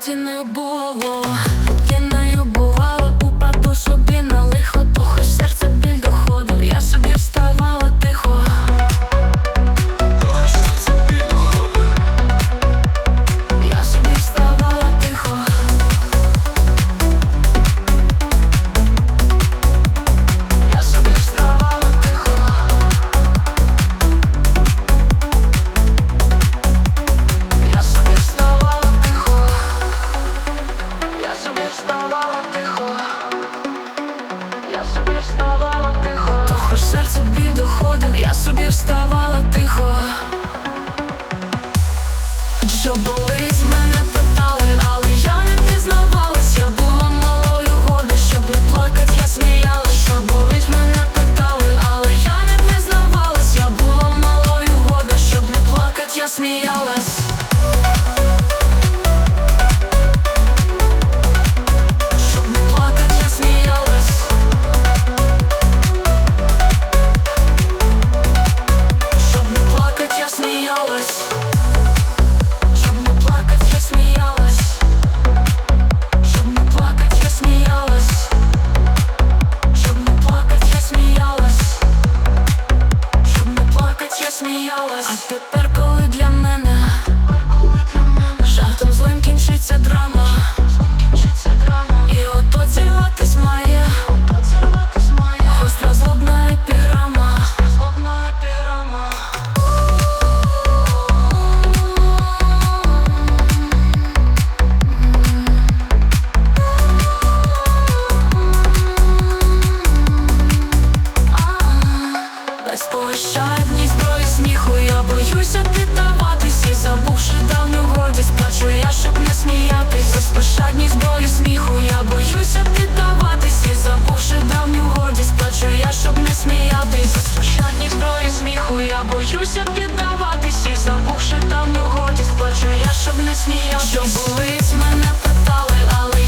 Тіною було, Вставала тихо. Я собі вставала тихо. Тихо серце біль доходив, я собі вставала тихо. Щоб не плакать, я сміялась. Щоб не плакать, я сміялась. Щоб не плакать, я сміялась. Щоб не плакать, я сміялась. А тепер, коли для мене жартом злим кінчиться драма. я боюся піддаватись І забувши у годі. Сплачу я, щоб не сміяв Що були, з мене питали, але